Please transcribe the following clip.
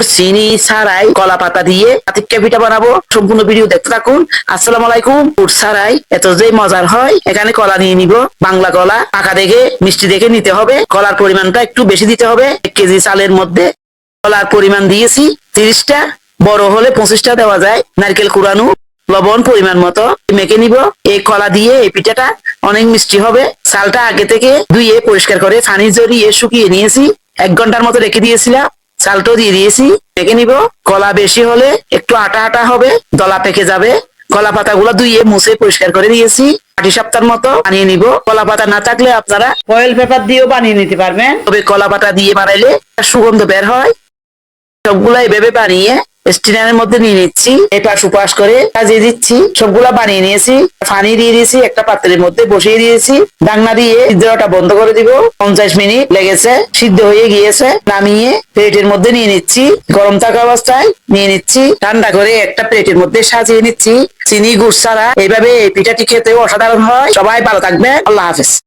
গুড় চিনি ছাড়াই কলা পাতা দিয়ে আতিক্কা পিঠা বানাবো। সম্পূর্ণ ভিডিও দেখতে থাকুন। আসসালামু আলাইকুম। গুড় ছাড়াই এত যে মজার হয়, এখানে কলা নিয়ে নিব। বাংলা কলা পাকা দেখে, মিষ্টি দেখে নিতে হবে। কলার পরিমাণটা একটু বেশি দিতে হবে। এক কেজি চালের মধ্যে কলার পরিমাণ দিয়েছি। তিরিশটা, বড় হলে পঁচিশটা দেওয়া যায়। নারকেল কুড়ানো, লবণ পরিমাণ মতো মেখে নিব। এই কলা দিয়ে এই পিঠাটা অনেক মিষ্টি হবে। চালটা আগে থেকে ধুয়ে পরিষ্কার করে পানি জড়িয়ে শুকিয়ে নিয়েছি। এক ঘণ্টার মতো রেখে দিয়েছিলাম। চালটাও দিয়ে দিয়েছি, দেখে নিব। কলা বেশি হলে একটু আটা আটা হবে, দলা পেকে যাবে। কলা পাতাগুলো ধুয়ে মুছে পরিষ্কার করে দিয়েছি। আটি সপ্তাহ মতো বানিয়ে নিব। কলা পাতা না থাকলে আপনারা ফয়েল পেপার দিয়েও বানিয়ে নিতে পারবেন। তবে কলা পাতা দিয়ে বানাইলে সুগন্ধ বের হয়। সবগুলা এভাবে বানিয়ে স্টিনারের মধ্যে নিয়ে নিচ্ছি এপাশ উপাস করে কাজিয়ে দিচ্ছি, সবগুলা বানিয়ে নিয়েছি পানি দিয়ে দিয়েছি, একটা পাত্রের মধ্যে বসিয়ে দিয়েছি, ডাকনা দিয়ে সিদ্ধটা বন্ধ করে দিব, পঞ্চাশ মিনিট লেগেছে, সিদ্ধ হয়ে গিয়েছে, নামিয়ে প্লেটের মধ্যে নিয়ে নিচ্ছি, গরম থাকা অবস্থায় নিয়ে নিচ্ছি, ঠান্ডা করে একটা প্লেটের মধ্যে সাজিয়ে নিচ্ছি, চিনি, গুড় ছাড়া, এইভাবে এই পিঠাটি খেতে অসাধারণ হয়, সবাই ভালো থাকবে আল্লাহ হাফেজ।